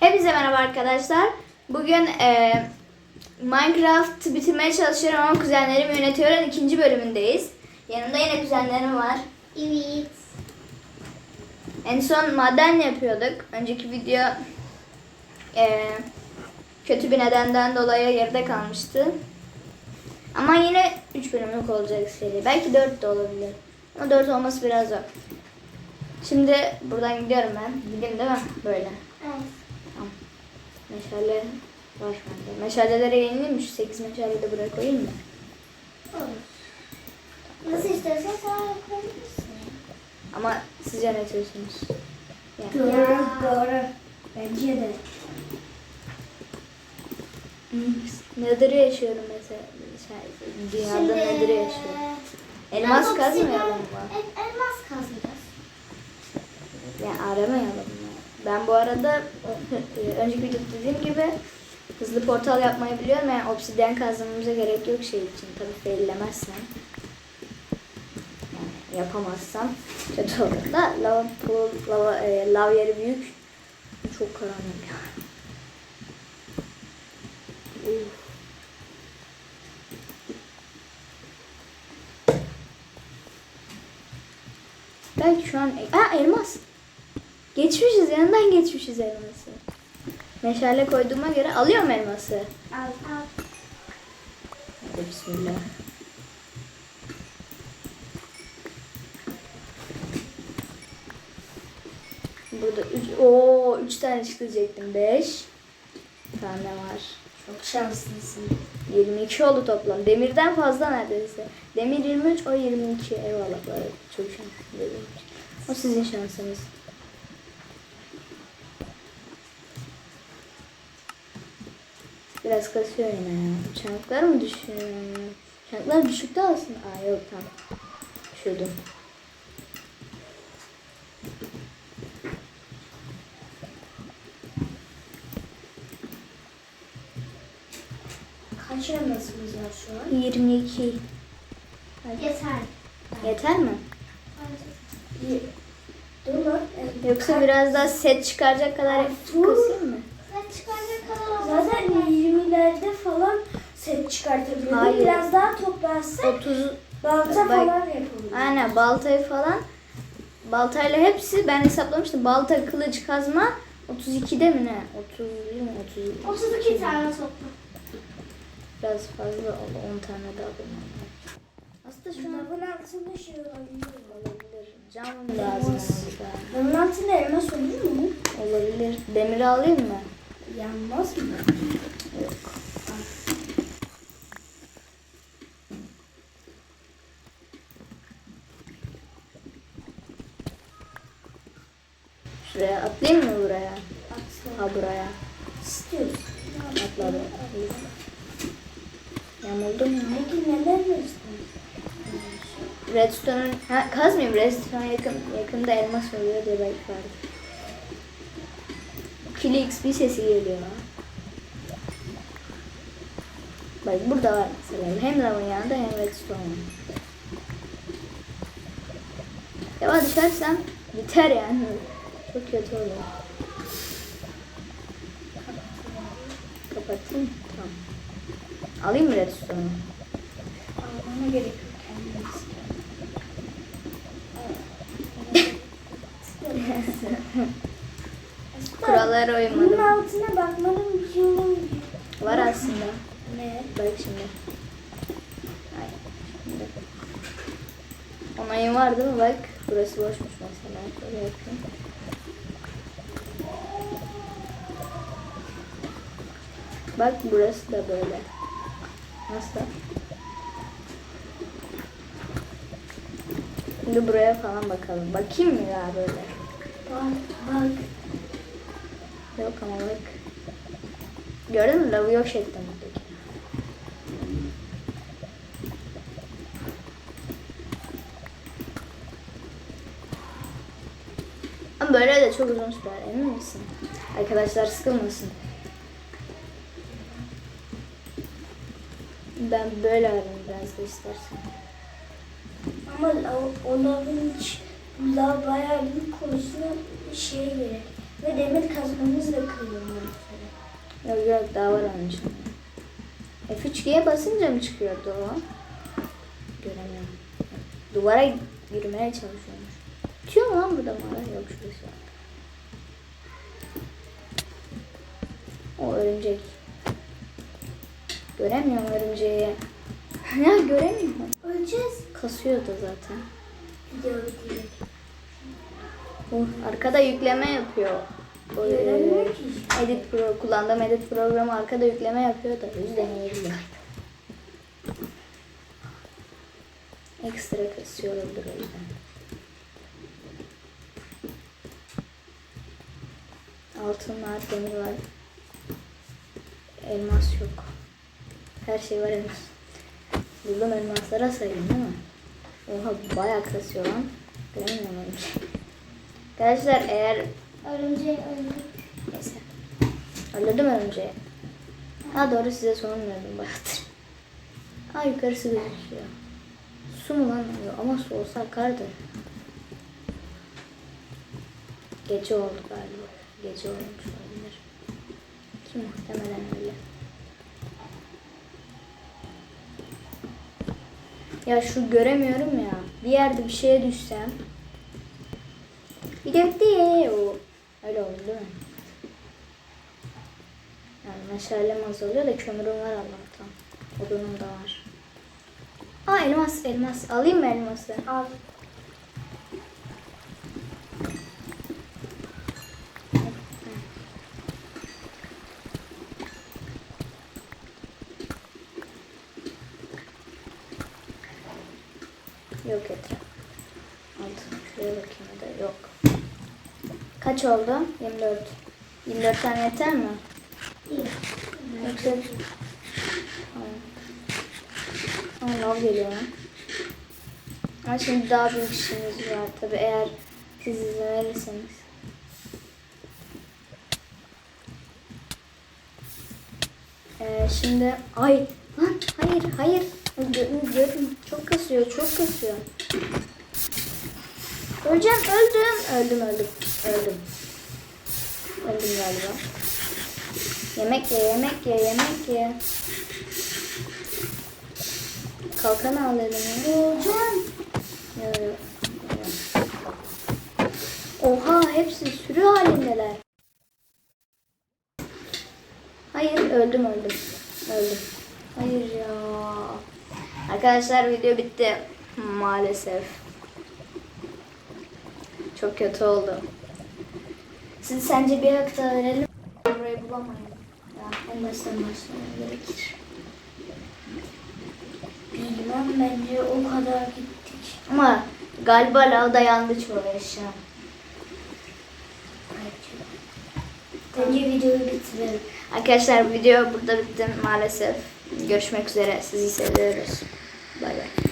Hepinize merhaba arkadaşlar. Bugün e, Minecraft bitirmeye çalışıyorum ama kuzenlerim yönetiyorum. ikinci bölümündeyiz. Yanımda yine kuzenlerim var. Evet. En son maden yapıyorduk. Önceki video e, kötü bir nedenden dolayı yarıda kalmıştı. Ama yine 3 bölümlük olacak seri. Belki 4 de olabilir. Ama 4 olması biraz zor. Şimdi buradan gidiyorum ben. Gideyim değil mi? Böyle. Meşale var bende. Meşalelere yenileyim mi? Şu 8 meşaleyi de buraya koyayım mı? Olur. Nasıl istersen sen yapabilirsin. Ama siz yönetiyorsunuz. Yani. Doğru, doğru. Bence de. Nether'ı yaşıyorum mesela. Şey, Dünyada Şimdi... Nether'ı yaşıyorum. Elmas kazmayalım mı? El, elmas kazmayacağız. Yani aramayalım mı? Ben bu arada e, önceki videoda dediğim gibi hızlı portal yapmayı biliyorum. Yani obsidyen kazmamıza gerek yok şey için. Tabii faillemezsem. Yani yapamazsam kötü olur da lava pool, lava, e, lav yeri büyük. Çok karanlık ya. Uf. Belki şu an... Aa elmas. Geçmişiz yanından geçmişiz elması. Meşale koyduğuma göre alıyorum elması. Al, al. Hadi bismillah. Burada üç, oo, üç tane çıktı diyecektim. Beş tane var. Çok şanslısın. 22 oldu toplam. Demirden fazla neredeyse. Demir 23, o 22. Eyvallah. Çok şanslı. O sizin şansınız. Biraz kasıyor yine ya. Çanklar mı düşüyor? Çanklar düşükte aslında. Aa yok tamam. Düşürdüm. Kaç elmasımız var şu an? 22. Yeter. Yeter mi? İyi. Dur lan. Evet. Yoksa biraz daha set çıkaracak kadar kasayım mı? Sen çıkaracak kadar. Zaten 20'lerde falan set çıkartabilirim. Hayır. Biraz daha toplarsak 30 balta Bak- falan yapabilirim. Aynen baltayı falan baltayla hepsi ben hesaplamıştım. Balta, kılıç, kazma 32'de mi ne? 30 değil mi? 30. 32 tane topla. Biraz fazla oldu. 10 tane daha bulmam lazım. Aslında şu an Bunun altında şey olabilir. olabilir. Cam lazım orada. Bunun altında elmas olur mu? Olabilir. Demiri alayım mı? Yanmaz mı? Yok. Şuraya atlayayım mı buraya? Atsana. Ha buraya. İstiyorsun. Atladım. Yamuldum ya. Peki neler verirsin? Redstone'un... Ha kazmayayım. Redstone'a yakın, yakında elmas oluyor diye belki vardı. Kili XP sesi geliyor. Bak burada var mesela. Hem lavın yanında hem redstone var. Ya düşersem biter yani. Çok kötü olur. Kapatayım. Tamam. Alayım mı redstone'u? Almana gerek yok. Kurallara Bunun uymadım. altına bakmanın bir yolu Var aslında. ne? Bak şimdi. Ay, şimdi. Onayın var değil mi? Bak. Burası boşmuş mesela. Şöyle yapayım. Bak burası da böyle. Nasıl? Şimdi buraya falan bakalım. Bakayım mı ya böyle? Bak bak. Yok ama bak. Gördün mü? Lavı yok şeklinde. Ama böyle de çok uzun sürer. Emin misin? Arkadaşlar sıkılmasın. Ben böyle arayayım biraz da istersen. Ama lav, o lavın iç, lav bayağı büyük konusunda şey gerek. Ve demir kazmamızla kırıyorum. Yok yok daha var onun için. F3G'ye basınca mı çıkıyordu o? Göremiyorum. Duvara yürümeye çalışıyormuş. Bitiyor mu lan burada mağara? Yok şurası var. O örümcek. Göremiyorum örümceği. ya göremiyorum. Öleceğiz. Kasıyordu zaten. Video bitirecek. Oh, arkada yükleme yapıyor. O, edit pro, kullandığım edit programı arkada yükleme yapıyor da yüzden iyi Ekstra kasıyor olabilir o yüzden. Altın var, demir var. Elmas yok. Her şey var elmas. Buldum elmaslara sayayım değil mi? Oha bayağı kasıyor lan. Göremiyorum öyle bir şey. Arkadaşlar eğer Örümceği öldü. Neyse. Öldürdüm örümceği. Ha doğru size sormuyordum bayağıdır. Ha yukarısı gözüküyor. Su mu lan? Yok, ama su olsa akardı. Gece oldu galiba. Gece olmuş olabilir. Ki muhtemelen öyle. Ya şu göremiyorum ya. Bir yerde bir şeye düşsem. Bir de o. Öyle oldu değil? Yani meşalem azalıyor da kömürüm var Allah'tan. Odunum da var. Aa elmas elmas. Alayım mı elması? Al. Yok etraf. Altı. Şuraya bakayım da yok. Kaç oldu? 24. 24 tane yeter mi? İyi. Yoksa... Aa, lav geliyor lan. Ama şimdi daha büyük işimiz var tabi eğer siz izin. Ee, şimdi ay lan hayır hayır gördüm çok kasıyor çok kasıyor. Öleceğim öldüm öldüm öldüm öldüm. Öldüm galiba. Yemek ye yemek ye yemek ye. Kalkan al elime. Öleceğim. Oha hepsi sürü halindeler. Hayır öldüm öldüm. Öldüm. Arkadaşlar video bitti. Maalesef. Çok kötü oldu. Siz sence bir hak verelim. Burayı bulamayın. Ya en baştan başlamam gerekir. Bilmem bence o kadar gittik. Ama galiba lavda yandı çoğu eşya. Bence videoyu bitirelim. Arkadaşlar video burada bitti maalesef. Görüşmek üzere. Sizi seviyoruz. 拜拜。